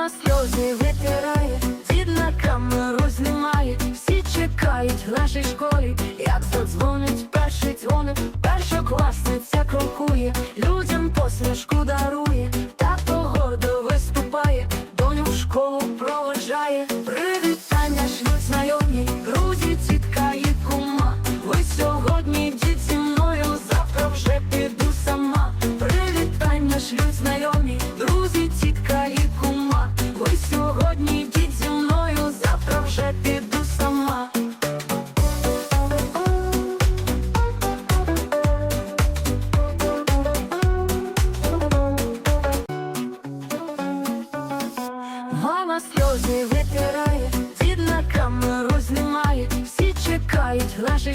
Мама сльози витирає, дід на камеру знімає, всі чекають в нашій школі, як задзвонить перший дзвоник, першокласниця крокує, людям посмішку дарує, тато гордо виступає, доню в школу проводжає, привітання шлють знайомі, друзі, тітка і кума. Ви сьогодні дід зі мною, завтра вже піду сама. Привітання шлють знайомі, сльози витирає, дід на камеру знімає, всі чекають наші нашій